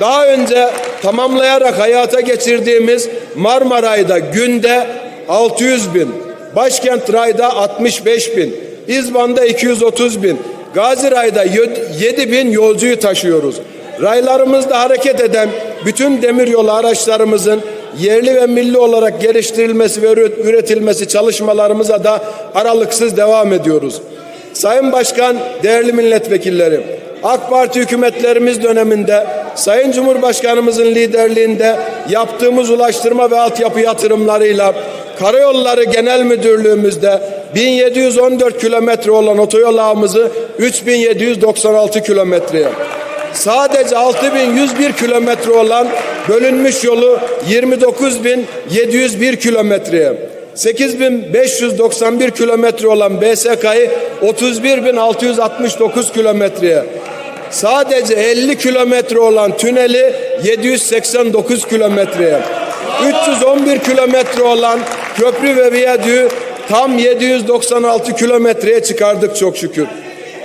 Daha önce tamamlayarak hayata geçirdiğimiz Marmaray'da günde 600 bin, Başkent Ray'da 65 bin, İzban'da 230 bin, Gazi Ray'da 7 bin yolcuyu taşıyoruz. Raylarımızda hareket eden bütün demiryolu araçlarımızın yerli ve milli olarak geliştirilmesi ve üretilmesi çalışmalarımıza da aralıksız devam ediyoruz. Sayın Başkan, değerli milletvekilleri, AK Parti hükümetlerimiz döneminde Sayın Cumhurbaşkanımızın liderliğinde yaptığımız ulaştırma ve altyapı yatırımlarıyla Karayolları Genel Müdürlüğümüzde 1714 kilometre olan otoyol ağımızı 3796 kilometreye sadece 6101 kilometre olan bölünmüş yolu 29701 kilometreye 8591 kilometre olan BSK'yı 31669 kilometreye sadece 50 kilometre olan tüneli 789 kilometreye 311 kilometre olan köprü ve viyadüğü tam 796 kilometreye çıkardık çok şükür.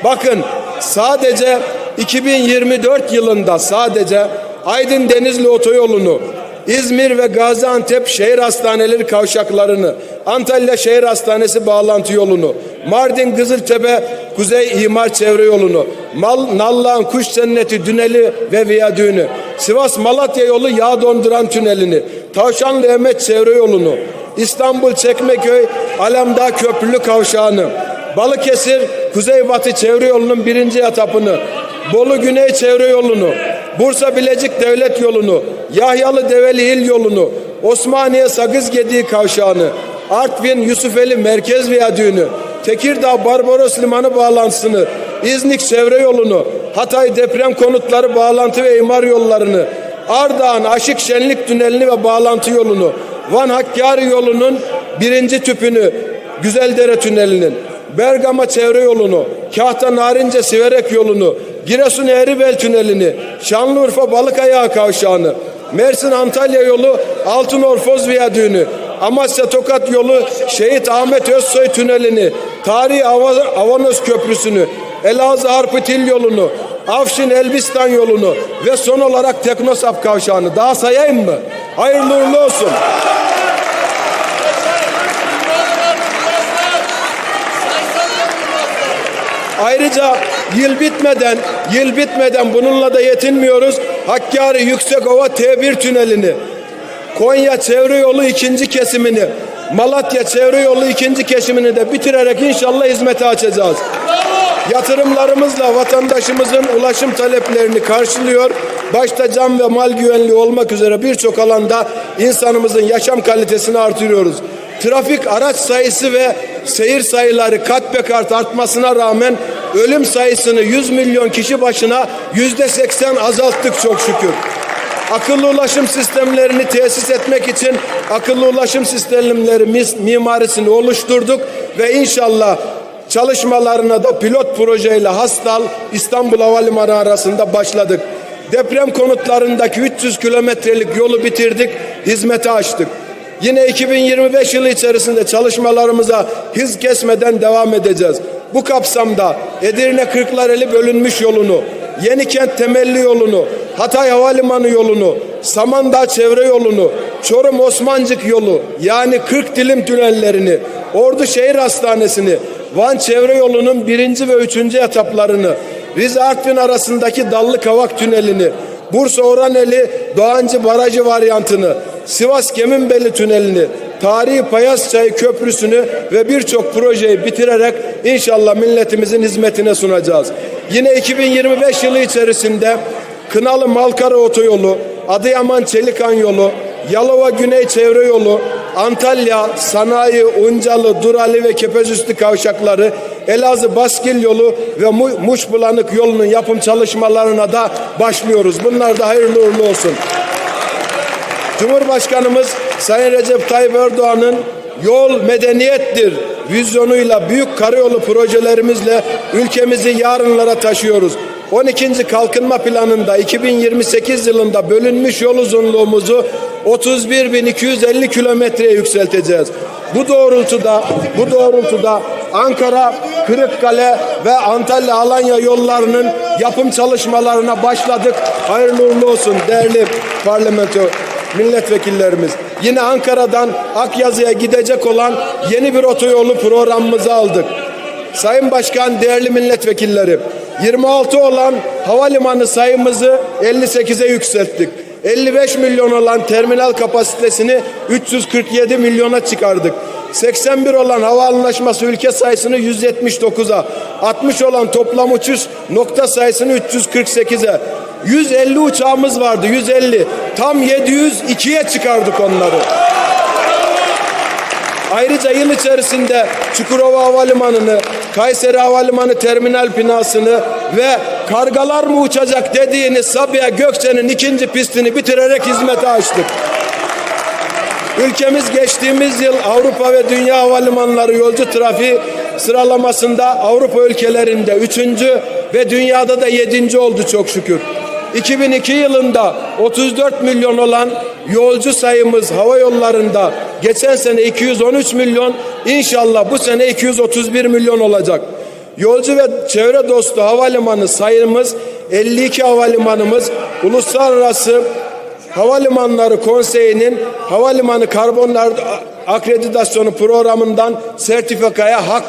Bakın sadece 2024 yılında sadece Aydın Denizli otoyolunu, İzmir ve Gaziantep şehir hastaneleri kavşaklarını, Antalya Şehir Hastanesi bağlantı yolunu, Mardin Kızıltepe Kuzey İmar Çevre yolunu, Mal, Nallıhan Kuş Cenneti Düneli ve Viyadüğünü, Sivas Malatya yolu yağ donduran tünelini, Tavşanlı Emet Çevre yolunu, İstanbul Çekmeköy Alemdağ Köprülü Kavşağı'nı, Balıkesir Kuzeybatı Çevre Yolu'nun birinci etapını, Bolu Güney Çevre Yolu'nu, Bursa Bilecik Devlet Yolu'nu, Yahyalı Develi İl Yolu'nu, Osmaniye Sagız Gediği Kavşağı'nı, Artvin Yusufeli Merkez Viyadüğünü, Tekirdağ Barbaros Limanı bağlantısını, İznik Çevre Yolu'nu, Hatay Deprem Konutları Bağlantı ve imar Yollarını, Ardahan Aşık Şenlik Tüneli'ni ve bağlantı yolunu, Van Hakkari yolunun birinci tüpünü, Güzeldere Tüneli'nin, Bergama Çevre Yolu'nu, Kahta Narince Siverek Yolu'nu, Giresun Eğribel Tüneli'ni, Şanlıurfa Balıkayağı Kavşağı'nı, Mersin Antalya yolu Altınorfoz Viyadüğü'nü, Amasya Tokat yolu Şehit Ahmet Özsoy Tüneli'ni, Tarihi Ava- Avanos Köprüsü'nü, Elazığ Harpıtil yolunu, Afşin Elbistan yolunu ve son olarak Teknosap Kavşağı'nı daha sayayım mı? Hayırlı uğurlu olsun. Ayrıca yıl bitmeden, yıl bitmeden bununla da yetinmiyoruz. Hakkari Yüksekova T1 tünelini, Konya Çevre Yolu ikinci kesimini, Malatya Çevre Yolu ikinci kesimini de bitirerek inşallah hizmete açacağız. Yatırımlarımızla vatandaşımızın ulaşım taleplerini karşılıyor. Başta can ve mal güvenliği olmak üzere birçok alanda insanımızın yaşam kalitesini artırıyoruz. Trafik araç sayısı ve seyir sayıları kat be kat artmasına rağmen ölüm sayısını 100 milyon kişi başına yüzde 80 azalttık çok şükür. Akıllı ulaşım sistemlerini tesis etmek için akıllı ulaşım sistemleri mimarisini oluşturduk ve inşallah çalışmalarına da pilot projeyle Hastal İstanbul Havalimanı arasında başladık. Deprem konutlarındaki 300 kilometrelik yolu bitirdik, hizmete açtık. Yine 2025 yılı içerisinde çalışmalarımıza hız kesmeden devam edeceğiz. Bu kapsamda Edirne Kırklareli bölünmüş yolunu, Yenikent temelli yolunu, Hatay Havalimanı yolunu, Samandağ çevre yolunu, Çorum Osmancık yolu yani 40 dilim tünellerini, Ordu Şehir Hastanesi'ni, Van çevre yolunun birinci ve üçüncü etaplarını, Rize Artvin arasındaki Dallı Kavak tünelini, Bursa Oraneli Doğancı Barajı varyantını, Sivas Geminbeli tünelini, Tarihi Payasçay Köprüsü'nü ve birçok projeyi bitirerek inşallah milletimizin hizmetine sunacağız. Yine 2025 yılı içerisinde Kınalı Malkara Otoyolu, Adıyaman Çelikan yolu, Yalova Güney Çevre Yolu, Antalya, Sanayi, Uncalı, Durali ve Kepezüstü kavşakları, Elazığ Baskil yolu ve Mu- Muş Bulanık yolunun yapım çalışmalarına da başlıyoruz. Bunlar da hayırlı uğurlu olsun. Cumhurbaşkanımız Sayın Recep Tayyip Erdoğan'ın yol medeniyettir vizyonuyla büyük karayolu projelerimizle ülkemizi yarınlara taşıyoruz. 12. kalkınma planında 2028 yılında bölünmüş yol uzunluğumuzu 31.250 kilometreye yükselteceğiz. Bu doğrultuda bu doğrultuda Ankara, Kırıkkale ve Antalya Alanya yollarının yapım çalışmalarına başladık. Hayırlı uğurlu olsun değerli parlamento milletvekillerimiz. Yine Ankara'dan Akyazı'ya gidecek olan yeni bir otoyolu programımızı aldık. Sayın Başkan, değerli milletvekilleri, 26 olan havalimanı sayımızı 58'e yükselttik. 55 milyon olan terminal kapasitesini 347 milyona çıkardık. 81 olan hava anlaşması ülke sayısını 179'a, 60 olan toplam uçuş nokta sayısını 348'e, 150 uçağımız vardı 150. Tam 702'ye çıkardık onları. Ayrıca yıl içerisinde Çukurova Havalimanı'nı, Kayseri Havalimanı terminal binasını ve kargalar mı uçacak dediğiniz Sabiha Gökçe'nin ikinci pistini bitirerek hizmete açtık. Ülkemiz geçtiğimiz yıl Avrupa ve Dünya Havalimanları yolcu trafiği sıralamasında Avrupa ülkelerinde üçüncü ve dünyada da yedinci oldu çok şükür. 2002 yılında 34 milyon olan yolcu sayımız hava yollarında geçen sene 213 milyon inşallah bu sene 231 milyon olacak. Yolcu ve çevre dostu havalimanı sayımız 52 havalimanımız uluslararası Havalimanları Konseyi'nin Havalimanı Karbon Akreditasyonu programından sertifikaya hak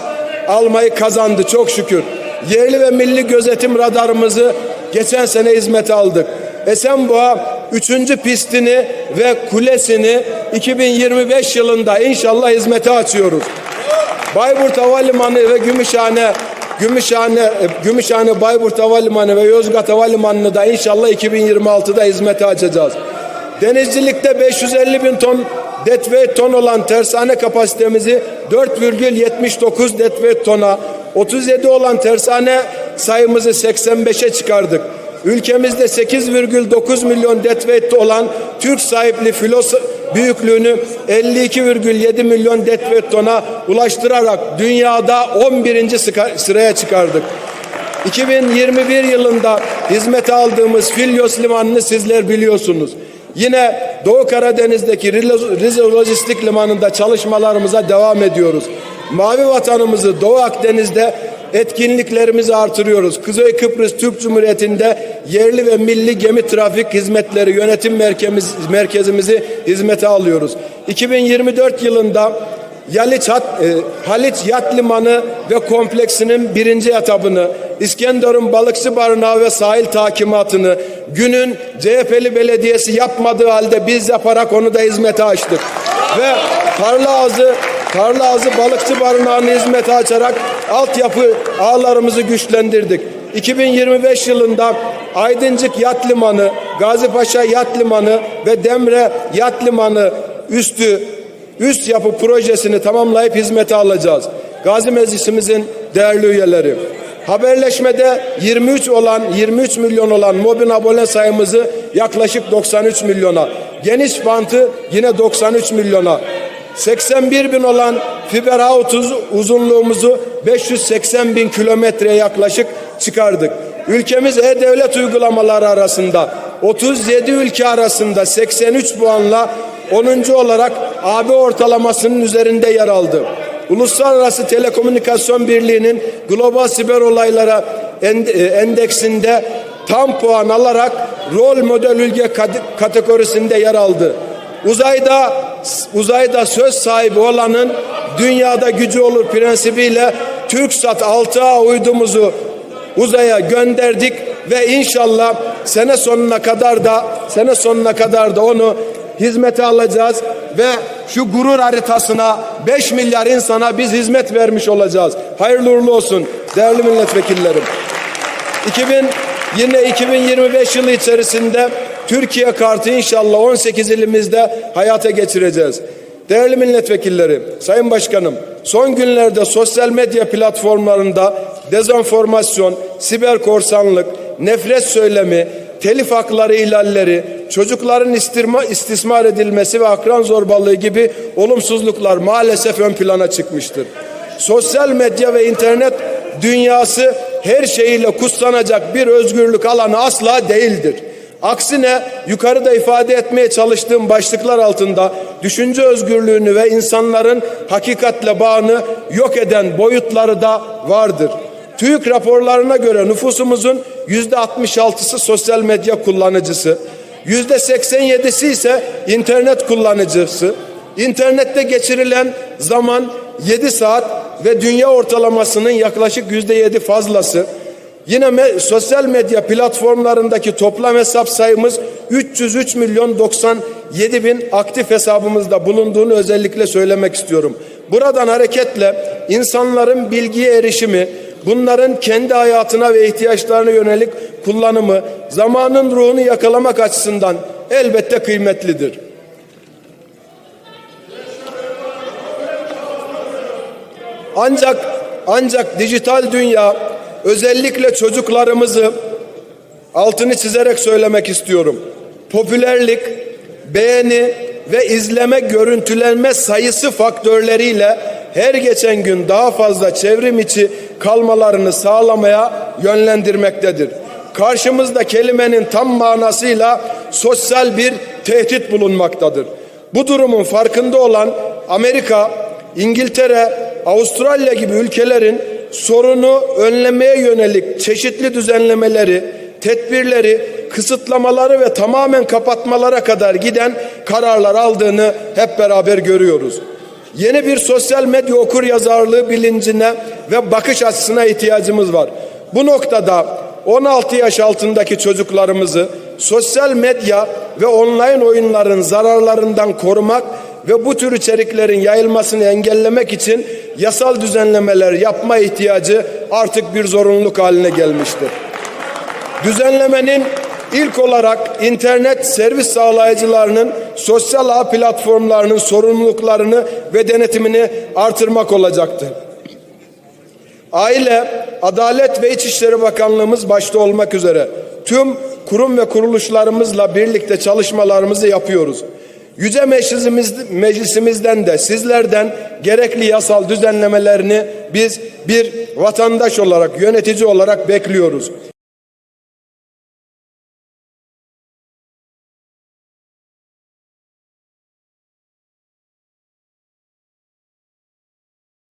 almayı kazandı çok şükür. Yerli ve milli gözetim radarımızı geçen sene hizmete aldık. Esenboğa 3. pistini ve kulesini 2025 yılında inşallah hizmete açıyoruz. Bayburt Havalimanı ve Gümüşhane Gümüşhane, Gümüşhane Bayburt Havalimanı ve Yozgat Havalimanı'nı da inşallah 2026'da hizmete açacağız. Denizcilikte 550 bin ton deadweight ton olan tersane kapasitemizi 4,79 deadweight tona, 37 olan tersane sayımızı 85'e çıkardık. Ülkemizde 8,9 milyon deadweight olan Türk sahipli filos büyüklüğünü 52,7 milyon deadweight tona ulaştırarak dünyada 11. sıraya çıkardık. 2021 yılında hizmete aldığımız Filyos Limanı'nı sizler biliyorsunuz. Yine Doğu Karadeniz'deki Rize Lojistik Limanı'nda çalışmalarımıza devam ediyoruz. Mavi vatanımızı Doğu Akdeniz'de etkinliklerimizi artırıyoruz. Kuzey Kıbrıs Türk Cumhuriyeti'nde yerli ve milli gemi trafik hizmetleri yönetim merkezimiz, merkezimizi hizmete alıyoruz. 2024 yılında Yaliç Hat, e, Haliç Yat Limanı ve kompleksinin birinci etabını, İskenderun Balıkçı Barınağı ve sahil takimatını günün CHP'li belediyesi yapmadığı halde biz yaparak onu da hizmete açtık. ve Tarlaağızı Tarlaağızı Balıkçı Barınağı'nı hizmete açarak altyapı ağlarımızı güçlendirdik. 2025 yılında Aydıncık Yat Limanı, Gazipaşa Yat Limanı ve Demre Yat Limanı üstü üst yapı projesini tamamlayıp hizmete alacağız. Gazi Meclisimizin değerli üyeleri. Haberleşmede 23 olan 23 milyon olan mobil abone sayımızı yaklaşık 93 milyona. Geniş bantı yine 93 milyona. 81 bin olan fiber out uzunluğumuzu 580 bin kilometreye yaklaşık çıkardık. Ülkemiz e-devlet uygulamaları arasında 37 ülke arasında 83 puanla 10. olarak AB ortalamasının üzerinde yer aldı. Uluslararası Telekomünikasyon Birliği'nin global siber olaylara e, endeksinde tam puan alarak rol model ülke kategorisinde yer aldı. Uzayda uzayda söz sahibi olanın dünyada gücü olur prensibiyle TürkSat 6A uydumuzu uzaya gönderdik ve inşallah sene sonuna kadar da sene sonuna kadar da onu hizmete alacağız ve şu gurur haritasına 5 milyar insana biz hizmet vermiş olacağız. Hayırlı uğurlu olsun değerli milletvekillerim. 2000 yine 2025 yılı içerisinde Türkiye kartı inşallah 18 ilimizde hayata geçireceğiz. Değerli milletvekilleri, Sayın Başkanım, son günlerde sosyal medya platformlarında dezenformasyon, siber korsanlık, nefret söylemi, telif hakları ihlalleri, çocukların istirma, istismar edilmesi ve akran zorbalığı gibi olumsuzluklar maalesef ön plana çıkmıştır. Sosyal medya ve internet dünyası her şeyiyle kutsanacak bir özgürlük alanı asla değildir. Aksine yukarıda ifade etmeye çalıştığım başlıklar altında düşünce özgürlüğünü ve insanların hakikatle bağını yok eden boyutları da vardır. TÜİK raporlarına göre nüfusumuzun yüzde 66'sı sosyal medya kullanıcısı, yüzde 87'si ise internet kullanıcısı. İnternette geçirilen zaman 7 saat ve dünya ortalamasının yaklaşık yüzde 7 fazlası. Yine me- sosyal medya platformlarındaki toplam hesap sayımız 303 milyon 97 bin aktif hesabımızda bulunduğunu özellikle söylemek istiyorum. Buradan hareketle insanların bilgiye erişimi, bunların kendi hayatına ve ihtiyaçlarına yönelik kullanımı zamanın ruhunu yakalamak açısından elbette kıymetlidir. Ancak ancak dijital dünya özellikle çocuklarımızı altını çizerek söylemek istiyorum. Popülerlik, beğeni ve izleme görüntülenme sayısı faktörleriyle her geçen gün daha fazla çevrim içi kalmalarını sağlamaya yönlendirmektedir. Karşımızda kelimenin tam manasıyla sosyal bir tehdit bulunmaktadır. Bu durumun farkında olan Amerika, İngiltere, Avustralya gibi ülkelerin sorunu önlemeye yönelik çeşitli düzenlemeleri, tedbirleri, kısıtlamaları ve tamamen kapatmalara kadar giden kararlar aldığını hep beraber görüyoruz. Yeni bir sosyal medya okur yazarlığı bilincine ve bakış açısına ihtiyacımız var. Bu noktada 16 yaş altındaki çocuklarımızı sosyal medya ve online oyunların zararlarından korumak ve bu tür içeriklerin yayılmasını engellemek için yasal düzenlemeler yapma ihtiyacı artık bir zorunluluk haline gelmiştir. Düzenlemenin ilk olarak internet servis sağlayıcılarının sosyal ağ platformlarının sorumluluklarını ve denetimini artırmak olacaktır. Aile, Adalet ve İçişleri Bakanlığımız başta olmak üzere tüm kurum ve kuruluşlarımızla birlikte çalışmalarımızı yapıyoruz. Yüce Meclisimiz, Meclisimizden de sizlerden gerekli yasal düzenlemelerini biz bir vatandaş olarak, yönetici olarak bekliyoruz.